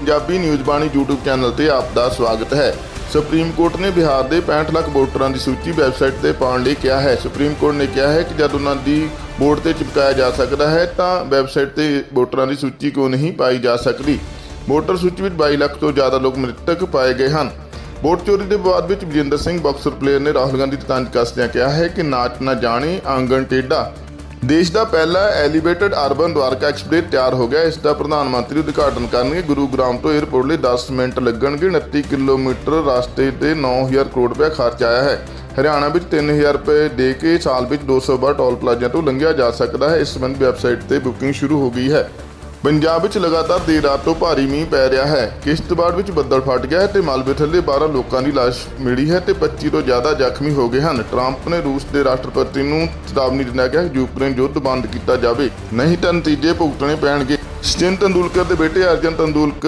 Punjabi news Bani YouTube channel ਤੇ ਆਪ ਦਾ ਸਵਾਗਤ ਹੈ। ਸੁਪਰੀਮ ਕੋਰਟ ਨੇ ਬਿਹਾਰ ਦੇ 65 ਲੱਖ ਵੋਟਰਾਂ ਦੀ ਸੂਚੀ ਵੈਬਸਾਈਟ ਤੇ ਪਾਉਣ ਲਈ ਕਿਹਾ ਹੈ। ਸੁਪਰੀਮ ਕੋਰਟ ਨੇ ਕਿਹਾ ਹੈ ਕਿ ਜਦ ਉਹਨਾਂ ਦੀ ਵੋਟ ਤੇ ਚਿਪਕਾਇਆ ਜਾ ਸਕਦਾ ਹੈ, ਤਾਂ ਵੈਬਸਾਈਟ ਤੇ ਵੋਟਰਾਂ ਦੀ ਸੂਚੀ ਕਿਉਂ ਨਹੀਂ ਪਾਈ ਜਾ ਸਕਦੀ? ਵੋਟਰ ਸੂਚੀ ਵਿੱਚ 22 ਲੱਖ ਤੋਂ ਜ਼ਿਆਦਾ ਲੋਕ ਮ੍ਰਿਤਕ ਪਾਏ ਗਏ ਹਨ। ਵੋਟ ਚੋਰੀ ਦੇ ਬਾਅਦ ਵਿੱਚ ਬਜਿੰਦਰ ਸਿੰਘ, ਬਾਕਸਰ ਪਲੇਅਰ ਨੇ ਰਾਹੁਲ ਗਾਂਧੀ ਦੀ ਤੰਜ ਕੱਸਦਿਆਂ ਕਿਹਾ ਹੈ ਕਿ ਨਾਚ ਨਾ ਜਾਣੇ, ਆਂਗਣ ਟੇਢਾ। ਦੇਸ਼ ਦਾ ਪਹਿਲਾ ਐਲੀਵੇਟਡ ਅਰਬਨ ਦਵਾਰਕਾ ਐਕਸਪ੍ਰੈਸ ਤਿਆਰ ਹੋ ਗਿਆ। ਇਸ ਦਾ ਪ੍ਰਧਾਨ ਮੰਤਰੀ ਉਦਘਾਟਨ ਕਰਨਗੇ। ਗੁਰੂਗ੍ਰਾਮ ਤੋਂ 에ਅਰਪੋਰਟ ਲਈ 10 ਮਿੰਟ ਲੱਗਣਗੇ। 29 ਕਿਲੋਮੀਟਰ ਰਸਤੇ ਤੇ 9000 ਕਰੋੜ ਰੁਪਏ ਖਰਚ ਆਇਆ ਹੈ। ਹਰਿਆਣਾ ਵਿੱਚ 3000 ਰੁਪਏ ਦੇ ਕੇ ਸਾਲ ਵਿੱਚ 200 ਵਾਰ ਟੋਲ ਪਲਾਜ਼ਾ ਤੋਂ ਲੰਘਿਆ ਜਾ ਸਕਦਾ ਹੈ। ਇਸ ਸੰਬੰਧ ਵੈਬਸਾਈਟ ਤੇ ਬੁਕਿੰਗ ਸ਼ੁਰੂ ਹੋ ਗਈ ਹੈ। ਪੰਜਾਬ ਵਿੱਚ ਲਗਾਤਾਰ ਦੇਰ ਰਾਤ ਤੋਂ ਭਾਰੀ ਮੀਂਹ ਪੈ ਰਿਹਾ ਹੈ। ਕਿਸ਼ਤਵਾੜ ਵਿੱਚ ਬੱਦਲ ਫਟ ਗਿਆ ਹੈ ਤੇ ਮਾਲਵੇ ਥੱਲੇ 12 ਲੋਕਾਂ ਦੀ ਲਾਸ਼ ਮਿਲੀ ਹੈ ਤੇ 25 ਤੋਂ ਜ਼ਿਆਦਾ ਜ਼ਖਮੀ ਹੋ ਗਏ ਹਨ। ਟਰੰਪ ਨੇ ਰੂਸ ਦੇ ਰਾਸ਼ਟਰਪਤੀ ਨੂੰ ਚੇਤਾਵਨੀ ਦਿੰਦਿਆਂ ਕਿਹਾ ਕਿ ਯੂਕਰੇਨ ਯੁੱਧ ਬੰਦ ਕੀਤਾ ਜਾਵੇ। ਨਹੀਂ ਤਾਂ ਨਤੀਜੇ ਭੁਗਤਣੇ ਪੈਣਗੇ। ਸਚਿਨ ਤੰਦੂਲਕਰ ਦੇ ਬੇਟੇ ਅਰਜਨ ਤੰਦੂਲਕਰ